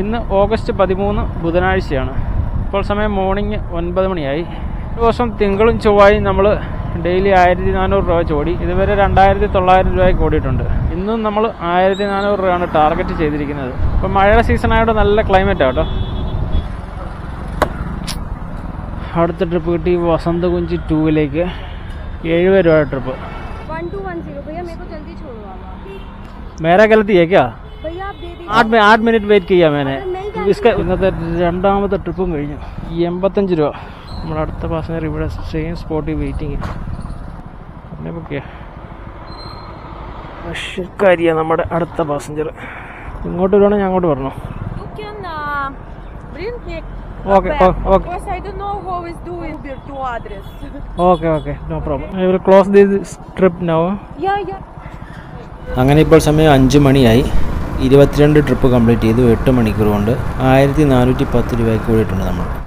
ഇന്ന് ഓഗസ്റ്റ് പതിമൂന്ന് ബുധനാഴ്ചയാണ്. ഇപ്പോൾ സമയം മോർണിംഗ് ഒൻപത് മണിയായി. ഒരു ദിവസം തിങ്കളും ചൊവ്വായും നമ്മൾ ഡെയിലി ആയിരത്തി നാനൂറ് രൂപ ചോടി. ഇതുവരെ രണ്ടായിരത്തി തൊള്ളായിരം രൂപയ്ക്ക് ഓടിയിട്ടുണ്ട് ഇന്നും നമ്മൾ ആയിരത്തി നാനൂറ് രൂപയാണ് ടാർഗറ്റ് ചെയ്തിരിക്കുന്നത്. ഇപ്പം മഴയുടെ സീസണായിട്ട് നല്ല ക്ലൈമറ്റാണ് കേട്ടോ. അടുത്ത ട്രിപ്പ് കിട്ടി വസന്തകുഞ്ചി ടൂവിലേക്ക് എഴുപത് രൂപ ട്രിപ്പ് മേരാ കലത്തിയേക്കാ? ആറ്റ് ആറ്റ് മിനിറ്റ് വെയിറ്റ് ചെയ്യാം മേനെ ഇസ്കെ ഇന്നത്തെ രണ്ടാമത്തെ ട്രിപ്പും കഴിഞ്ഞു. എൺപത്തഞ്ച് രൂപ. നമ്മുടെ അടുത്ത പാസഞ്ചർ ഇവിടെ സെയിം സ്പോട്ടിൽ വെയിറ്റിംഗ് പിന്നെ ബുക്ക് ചെയ്യാം. റഷ്യക്കാരിയാണ് നമ്മുടെ അടുത്ത പാസഞ്ചർ ഇങ്ങോട്ട് വരുവാണെങ്കിൽ ഞാൻ അങ്ങോട്ട് വരണോ? അങ്ങനെ ഇപ്പോൾ സമയം അഞ്ചു മണിയായി. ഇരുപത്തിരണ്ട് ട്രിപ്പ് കംപ്ലീറ്റ് ചെയ്തു എട്ട് മണിക്കൂർ കൊണ്ട് ആയിരത്തി നാനൂറ്റി പത്ത് രൂപയ്ക്ക് കൂടിയിട്ടുണ്ട് നമ്മൾ.